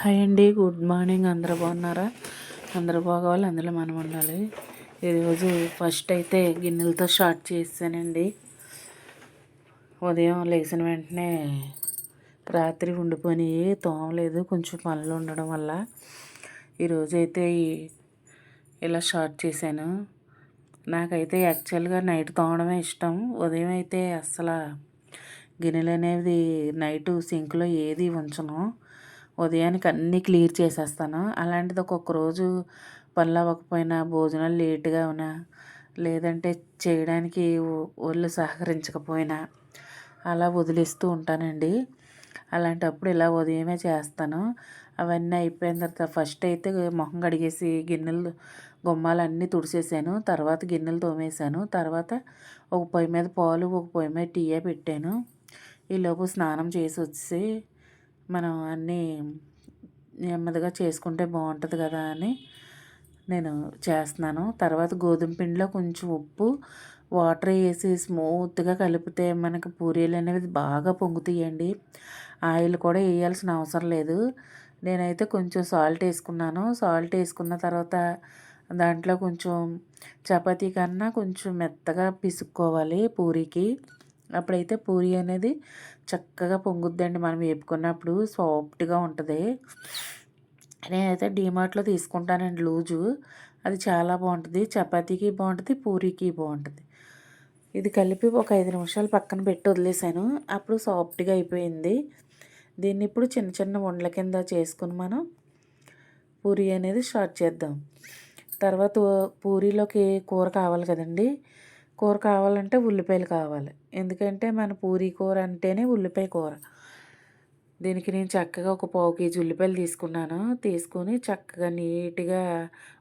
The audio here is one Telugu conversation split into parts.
హాయ్ అండి గుడ్ మార్నింగ్. అందరూ బాగున్నారా? అందరూ బాగోవాలి అందులో మనం ఉండాలి. ఈరోజు ఫస్ట్ అయితే గిన్నెలతో స్టార్ట్ చేసానండి ఉదయం లేచిన వెంటనే రాత్రి ఉండిపోయి తోమలేదు కొంచెం పనులు ఉండడం వల్ల. ఈరోజు అయితే ఇలా స్టార్ట్ చేశాను. నాకైతే యాక్చువల్గా నైట్ తోమడమే ఇష్టం. ఉదయం అయితే అస్సలు గిన్నెలు అనేది నైట్ సింక్లో ఏది ఉంచను. ఉదయానికి అన్నీ క్లియర్ చేసేస్తాను. అలాంటిది ఒక్కొక్క రోజు పనులు అవ్వకపోయినా భోజనాలు లేటుగా ఉన్నా లేదంటే చేయడానికి ఒళ్ళు సహకరించకపోయినా అలా వదిలేస్తూ ఉంటానండి. అలాంటప్పుడు ఇలా ఉదయమే చేస్తాను. అవన్నీ అయిపోయిన తర్వాత ఫస్ట్ అయితే మొహం కడిగేసి గిన్నెలు గుమ్మాలన్నీ తుడిసేసాను. తర్వాత గిన్నెలు తోమేశాను. తర్వాత ఒక పొయ్యి మీద పాలు ఒక పొయ్యి మీద టీయే పెట్టాను. ఈలోపు స్నానం చేసి వచ్చి మనం అన్నీ నెమ్మదిగా చేసుకుంటే బాగుంటుంది కదా అని నేను చేస్తున్నాను. తర్వాత గోధుమ పిండిలో కొంచెం ఉప్పు వాటర్ వేసి స్మూత్గా కలిపితే మనకి పూరీలు అనేవి బాగా పొంగుతాయండి. ఆయిల్ కూడా వేయాల్సిన అవసరం లేదు. నేనైతే కొంచెం సాల్ట్ వేసుకున్నాను. సాల్ట్ వేసుకున్న తర్వాత దాంట్లో కొంచెం చపాతీ కన్నా కొంచెం మెత్తగా పిసుక్కోవాలి పూరీకి. అప్పుడైతే పూరి అనేది చక్కగా పొంగుద్దండి. మనం వేపుకున్నప్పుడు సాఫ్ట్గా ఉంటుంది. నేనైతే డీమార్ట్లో తీసుకుంటానండి లూజు. అది చాలా బాగుంటుంది. చపాతీకి బాగుంటుంది పూరీకి బాగుంటుంది. ఇది కలిపి ఒక ఐదు నిమిషాలు పక్కన పెట్టి వదిలేసాను. అప్పుడు సాఫ్ట్గా అయిపోయింది. దీన్ని ఇప్పుడు చిన్న చిన్న వండల కింద చేసుకుని మనం పూరి అనేది స్టార్ట్ చేద్దాం. తర్వాత పూరీలోకి కూర కావాలి కదండి. కూర కావాలంటే ఉల్లిపాయలు కావాలి. ఎందుకంటే మన పూరీ కూర అంటేనే ఉల్లిపాయ కూర. దీనికి నేను చక్కగా ఒక పావు కేజీ ఉల్లిపాయలు తీసుకున్నాను. తీసుకొని చక్కగా నీట్గా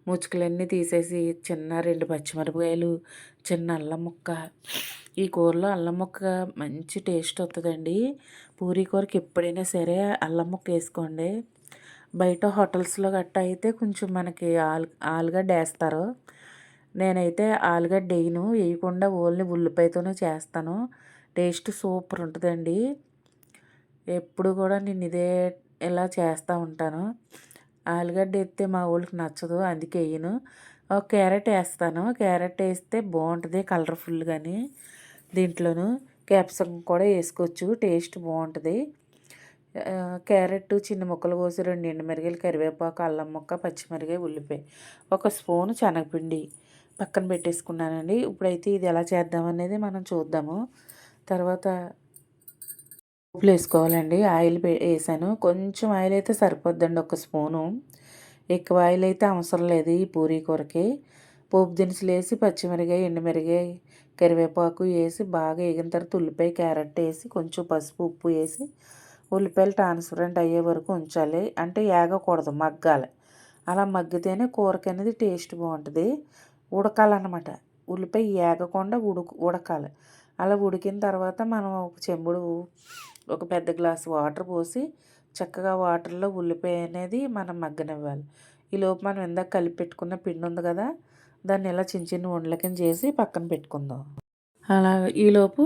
ముచ్చుకలన్నీ తీసేసి చిన్న రెండు పచ్చిమిరపకాయలు చిన్న అల్లం ముక్క. ఈ కూరలో అల్లం ముక్క మంచి టేస్ట్ వస్తుందండి పూరీ కూరకి ఎప్పుడైనా సరే అల్లం ముక్క వేసుకోండి. బయట హోటల్స్లో గట్ట అయితే కొంచెం మనకి ఆలు ఆలుగడ్డ వేస్తారు నేనైతే ఆలుగడ్డ వేయను వేయకుండా ఓన్లీ ఉల్లిపాయతోనే చేస్తాను. టేస్ట్ సూపర్ ఉంటుందండి. ఎప్పుడు కూడా నేను ఇదే ఇలా చేస్తూ ఉంటాను. ఆలుగడ్డ వేస్తే మా ఊళ్ళకి నచ్చదు అందుకే వేయను ఒక క్యారెట్ వేస్తాను. క్యారెట్ వేస్తే బాగుంటుంది కలర్ఫుల్ కానీ దీంట్లోనూ. క్యాప్సికం కూడా వేసుకోవచ్చు టేస్ట్ బాగుంటుంది. క్యారెట్ చిన్న ముక్కలు కోసి రెండు ఎండుమిరగాయలు కరివేపాకు అల్లం ముక్క పచ్చిమిరగాయ ఉల్లిపాయ ఒక స్పూన్ శనగపిండి. పక్కన పెట్టేసుకున్నానండి. ఇప్పుడైతే ఇది ఎలా చేద్దామనేది మనం చూద్దాము. తర్వాత ఉప్పులు వేసుకోవాలండి. ఆయిల్ వేసాను. కొంచెం ఆయిల్ అయితే సరిపోద్దండి ఒక స్పూను. ఎక్కువ ఆయిల్ అయితే అవసరం లేదు ఈ పూరీ కూరకి. పోపు దినుసులు వేసి పచ్చిమిరకాయ ఎండుమిరకాయ కరివేపాకు వేసి బాగా వేగిన తర్వాత ఉల్లిపాయ క్యారెట్ వేసి కొంచెం పసుపు ఉప్పు వేసి ఉల్లిపాయలు ట్రాన్స్పరెంట్ అయ్యే వరకు ఉంచాలి. అంటే ఏగకూడదు మగ్గాలి. అలా మగ్గితేనే కూరకి అనేది టేస్ట్ బాగుంటుంది. ఉడకాలన్నమాట. ఉల్లిపాయ ఏగకుండా ఉడుకు ఉడకాలి. అలా ఉడికిన తర్వాత మనం ఒక చెంబుడు ఒక పెద్ద గ్లాస్ వాటర్ పోసి చక్కగా వాటర్లో ఉల్లిపాయ అనేది మనం మగ్గనివ్వాలి. ఈలోపు మనం ఇందాక కలిపి పెట్టుకున్న పిండి ఉంది కదా దాన్ని ఇలా చిన్న చిన్న వండల కింద చేసి పక్కన పెట్టుకుందాం. అలా ఈలోపు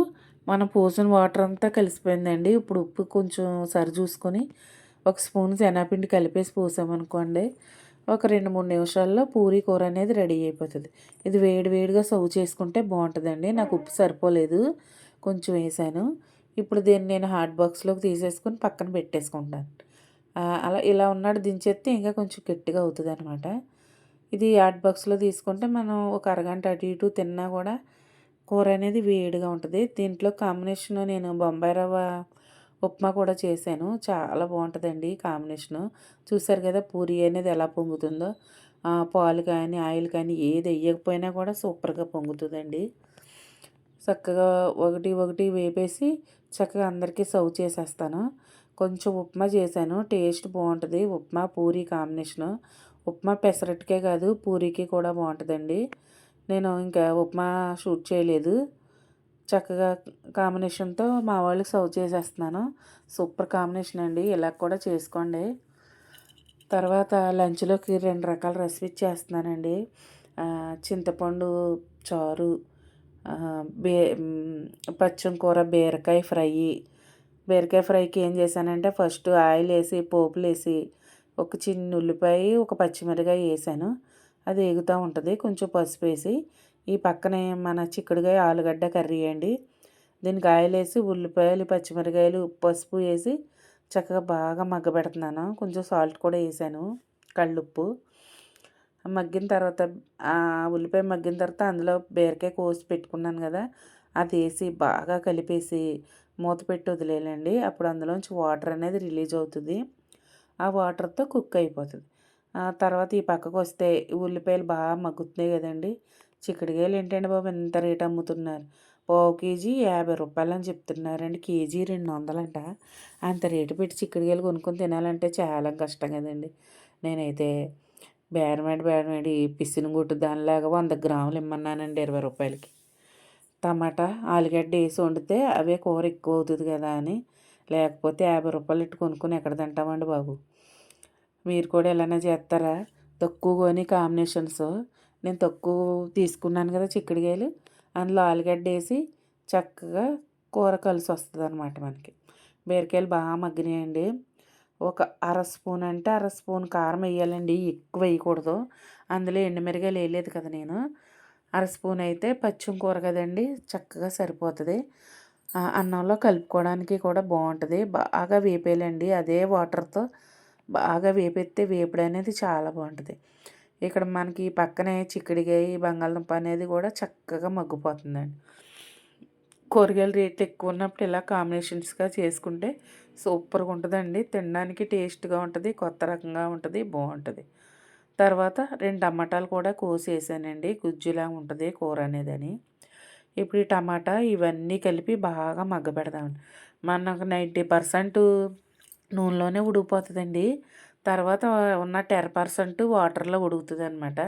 మనం పోసిన వాటర్ అంతా కలిసిపోయిందండి. ఇప్పుడు ఉప్పు కొంచెం సరి చూసుకొని ఒక స్పూన్ శనగపిండి కలిపేసి పోసామనుకోండి ఒక రెండు మూడు నిమిషాల్లో పూరీ కూర అనేది రెడీ అయిపోతుంది. ఇది వేడి వేడిగా సర్వ్ చేసుకుంటే బాగుంటుందండి. నాకు ఉప్పు సరిపోలేదు. కొంచెం వేసాను. ఇప్పుడు దీన్ని నేను హాట్ బాక్స్లోకి తీసేసుకొని పక్కన పెట్టేసుకుంటాను. అలా ఇలా ఉన్నాడు దించేస్తే ఇంకా కొంచెం గట్టిగా అవుతుంది అనమాట ఇది హాట్ బాక్స్లో తీసుకుంటే మనం ఒక అరగంట అటు ఇటు తిన్నా కూడా కూర అనేది వేడిగా ఉంటుంది. దీంట్లో కాంబినేషన్ నేను బొంబాయి రవ్వ ఉప్మా కూడా చేశాను. చాలా బాగుంటుందండి కాంబినేషను. చూసారు కదా పూరి అనేది ఎలా పొంగుతుందో. పాలు కానీ ఆయిల్ కానీ ఏది వేయకపోయినా కూడా సూపర్గా పొంగుతుందండి. చక్కగా ఒకటి ఒకటి వేపేసి చక్కగా అందరికీ సర్వ్ చేసేస్తాను. కొంచెం ఉప్మా చేశాను. టేస్ట్ బాగుంటుంది. ఉప్మా పూరి కాంబినేషను. ఉప్మా పెసరట్టుకే కాదు పూరీకి కూడా బాగుంటుందండి. నేను ఇంకా ఉప్మా షూట్ చేయలేదు. చక్కగా కాంబినేషన్తో మా వాళ్ళకి సర్వ్ చేసేస్తున్నాను. సూపర్ కాంబినేషన్ అండి. ఇలా కూడా చేసుకోండి. తర్వాత లంచ్లోకి రెండు రకాల రెసిపీ చేస్తున్నానండి. చింతపండు చారు బే పచ్చం కూర బీరకాయ ఫ్రై. బీరకాయ ఫ్రైకి ఏం చేశానంటే ఫస్ట్ ఆయిల్ వేసి పోపులు వేసి ఒక చిన్న ఉల్లిపాయ ఒక పచ్చిమిరకాయ వేసాను. అది ఎగుతూ ఉంటుంది. కొంచెం పసుపు వేసి ఈ పక్కనే మన చిక్కుడుకాయ ఆలుగడ్డ కర్రీ అండి. దీనికి ఆయిల్ వేసి ఉల్లిపాయలు పచ్చిమిరకాయలు పసుపు వేసి చక్కగా బాగా మగ్గబెడుతున్నాను కొంచెం సాల్ట్ కూడా వేసాను కళ్ళుప్పు. మగ్గిన తర్వాత ఉల్లిపాయ మగ్గిన తర్వాత అందులో బీరకాయ కోసి పెట్టుకున్నాను కదా అది వేసి బాగా కలిపేసి మూత పెట్టి వదిలేయాలండి. అప్పుడు అందులోంచి వాటర్ అనేది రిలీజ్ అవుతుంది. ఆ వాటర్తో కుక్ అయిపోతుంది. తర్వాత ఈ పక్కకు వస్తే ఉల్లిపాయలు బాగా మగ్గుతున్నాయి కదండి. చిక్కుడుకాయలు ఏంటండి బాబు? ఎంత రేట్ అమ్ముతున్నారు? పావు కేజీ యాభై రూపాయలు అని చెప్తున్నారండి. కేజీ రెండు వందలంట. అంత రేటు పెట్టి చిక్కుడుకాయలు కొనుక్కొని తినాలంటే చాలా కష్టం కదండి. నేనైతే బేరమేడి బేరమేడి పిసిని గుట్టు దానిలాగా వంద గ్రాములు ఇమ్మన్నానండి ఇరవై రూపాయలకి. టమాటా ఆలుగడ్డ వేసి వండితే అవే కూర ఎక్కువ అవుతుంది కదా అని. లేకపోతే యాభై రూపాయలు ఇట్టు కొనుక్కొని ఎక్కడ తింటామండి బాబు? మీరు కూడా ఎలానే చేస్తారా? తక్కువ కొని కాంబినేషన్స్. నేను తక్కువ తీసుకున్నాను కదా చిక్కుడుకాయలు. అందులో ఆలుగడ్డ వేసి చక్కగా కూర కలిసి వస్తుంది అనమాట మనకి. బీరకాయలు బాగా మగ్గినాయండి. ఒక అర స్పూన్ అంటే అర స్పూన్ కారం వేయాలండి. ఎక్కువ వేయకూడదు. అందులో ఎండుమిరగాయలు వేయలేదు కదా నేను. అర స్పూన్ అయితే పచ్చిమ కూర కదండి చక్కగా సరిపోతుంది. అన్నంలో కలుపుకోవడానికి కూడా బాగుంటుంది. బాగా వేపేయాలండి. అదే వాటర్తో బాగా వేపెత్తే వేపుడు అనేది చాలా బాగుంటుంది. ఇక్కడ మనకి పక్కనే చిక్కుడుకాయ బంగాళదుంప అనేది కూడా చక్కగా మగ్గిపోతుందండి. కూరగాయల రేట్లు ఎక్కువ ఉన్నప్పుడు ఇలా కాంబినేషన్స్గా చేసుకుంటే సూపర్గా ఉంటుందండి. తినడానికి టేస్ట్గా ఉంటుంది కొత్త రకంగా ఉంటుంది బాగుంటుంది. తర్వాత రెండు టమాటాలు కూడా కోసి వేసానండి గుజ్జులా ఉంటుంది కూర అనేదని. ఇప్పుడు ఈ టమాటా ఇవన్నీ కలిపి బాగా మగ్గబెడదామండి. మనకు నైంటీ పర్సెంట్ నూనెలోనే ఉడికిపోతుందండి. తర్వాత ఉన్న టెన్ పర్సెంట్ వాటర్లో ఉడుకుతుంది అనమాట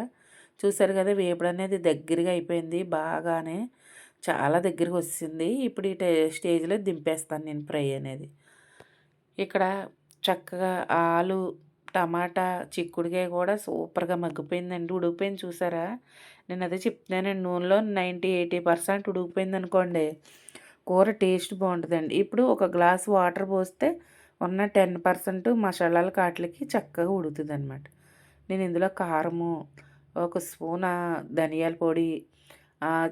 చూసారు కదా వేపుడు అనేది దగ్గరగా అయిపోయింది బాగానే చాలా దగ్గరికి వచ్చింది ఇప్పుడు ఈ స్టేజ్లో దింపేస్తాను నేను ఫ్రై అనేది. ఇక్కడ చక్కగా ఆలు టమాటా చిక్కుడుకాయ కూడా సూపర్గా మగ్గిపోయిందండి ఉడికిపోయింది చూసారా? నేను అదే చెప్తున్నానండి నూనెలో నైంటీ ఎయిటీ పర్సెంట్ ఉడికిపోయింది అనుకోండి కూర టేస్ట్ బాగుంటుందండి. ఇప్పుడు ఒక గ్లాస్ వాటర్ పోస్తే ఉన్న టెన్ పర్సెంట్ మసాలాల కాట్లకి చక్కగా ఉడుతుంది అనమాట నేను ఇందులో కారము ఒక స్పూన్ ధనియాల పొడి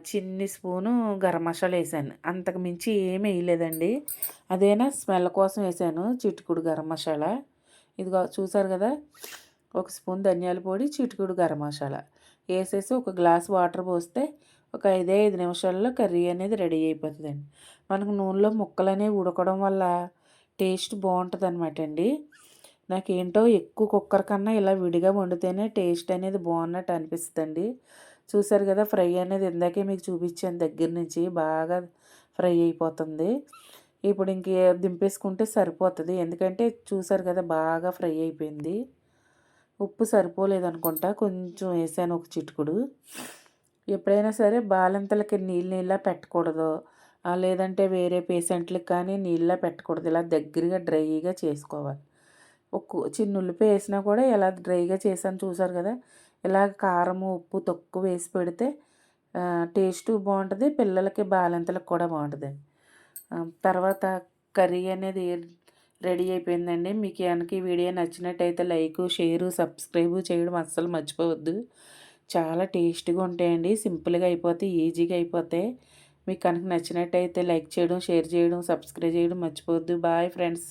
చిన్ని స్పూను గరం మసాలా వేసాను. అంతకు మించి ఏమి వేయలేదండి. అదేనా స్మెల్ కోసం వేసాను చిటికుడు గరం మసాలా. ఇదిగో చూసారు కదా ఒక స్పూన్ ధనియాల పొడి చిటికుడు గరం మసాలా. వేసేసి ఒక గ్లాస్ వాటర్ పోస్తే ఒక ఐదే ఐదు నిమిషాల్లో కర్రీ అనేది రెడీ అయిపోతుందండి. మనకు నూనెలో ముక్కలు అనేవి ఉడకడం వల్ల టేస్ట్ బాగుంటుంది అనమాట అండి. నాకేంటో ఎక్కువ కుక్కర్ కన్నా ఇలా విడిగా వండితేనే టేస్ట్ అనేది బాగున్నట్టు అనిపిస్తుంది చూసారు కదా ఫ్రై అనేది ఇందాకే మీకు చూపించాను దగ్గర నుంచి బాగా ఫ్రై అయిపోతుంది. ఇప్పుడు ఇంక దింపేసుకుంటే సరిపోతుంది. ఎందుకంటే చూసారు కదా బాగా ఫ్రై అయిపోయింది. ఉప్పు సరిపోలేదు అనుకుంటా కొంచెం వేసాను ఒక చిటుకుడు. ఎప్పుడైనా సరే బాలంతలకి నీళ్ళు నీళ్ళ పెట్టకూడదు. లేదంటే వేరే పేషెంట్లకు కానీ నీళ్ళ పెట్టకూడదు. ఇలా దగ్గరగా డ్రైగా చేసుకోవాలి. ఒక చిన్న ఉల్లిపాయ వేసినా కూడా ఎలా డ్రైగా చేసాను చూసారు కదా. ఇలా కారము ఉప్పు తక్కువ వేసి పెడితే టేస్ట్ బాగుంటుంది పిల్లలకి బాలింతలకు కూడా బాగుంటుంది. తర్వాత కర్రీ అనేది రెడీ అయిపోయిందండి. మీకు కనుక ఈ వీడియో నచ్చినట్టయితే లైక్ షేరు సబ్స్క్రైబ్ చేయడం అస్సలు మర్చిపోవద్దు. చాలా టేస్ట్గా ఉంటాయండి. సింపుల్గా అయిపోతాయి ఈజీగా అయిపోతాయి. మీకు కనుక నచ్చినట్టయితే లైక్ చేయడం షేర్ చేయడం సబ్స్క్రైబ్ చేయడం మర్చిపోవద్దు. Bye friends.